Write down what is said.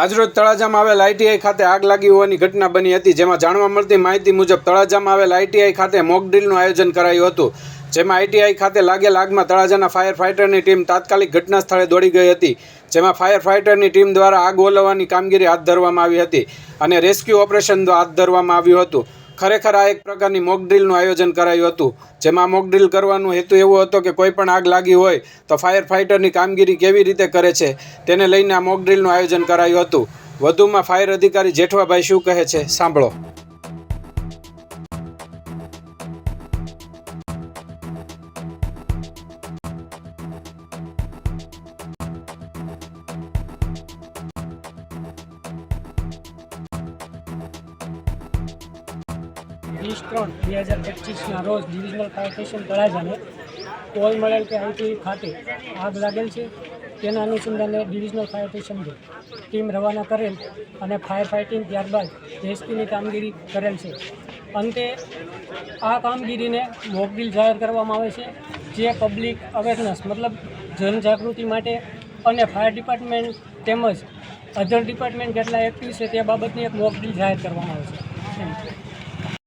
આજરોજ તળાજામાં આવેલ આઈટીઆઈ ખાતે આગ લાગી હોવાની ઘટના બની હતી, જેમાં જાણવા મળતી માહિતી મુજબ તળાજામાં આવેલ આઈટીઆઈ ખાતે મોક ડ્રીલનું આયોજન કરાયું હતું, જેમાં આઈટીઆઈ ખાતે લાગેલ આગમાં તળાજાના ફાયર ફાઇટરની ટીમ તાત્કાલિક ઘટના સ્થળે દોડી ગઈ હતી, જેમાં ફાયર ફાઇટરની ટીમ દ્વારા આગ ઓલવવાની કામગીરી હાથ ધરવામાં આવી હતી અને રેસ્ક્યુ ઓપરેશન હાથ ધરવામાં આવ્યું હતું. ખરેખર આ એક પ્રકારની મોકડ્રીલનું આયોજન કરાયું હતું. જેમાં મોક ડ્રીલ કરવાનો હેતુ એવો હતો કે કોઈ પણ આગ લાગી હોય તો ફાયર ફાઇટરની કામગીરી કેવી રીતે કરે છે, તેને લઈને આ મોકડ્રીલનું આયોજન કરાયું હતું. વધુમાં ફાયર અધિકારી જેઠવાભાઈ શું કહે છે, સાંભળો. વીસ ત્રણ બે હજાર પચીસના રોજ ડિવિઝનલ ફાયર સ્ટેશન તળાજાને કોલ મળેલ કે આઈટીવી ખાતે આગ લાગેલ છે. તેના અનુસંધાને ડિવિઝનલ ફાયર સ્ટેશન ટીમ રવાના કરેલ અને ફાયર ફાઇટિંગ ત્યારબાદ રેસ્ક્યુની કામગીરી કરેલ છે. અંતે આ કામગીરીને મોકડીલ જાહેર કરવામાં આવે છે, જે પબ્લિક અવેરનેસ મતલબ જનજાગૃતિ માટે અને ફાયર ડિપાર્ટમેન્ટ તેમજ અધર ડિપાર્ટમેન્ટ કેટલા એક્ટિવ છે, તે બાબતની એક મોકડીલ જાહેર કરવામાં આવે છે. Thank you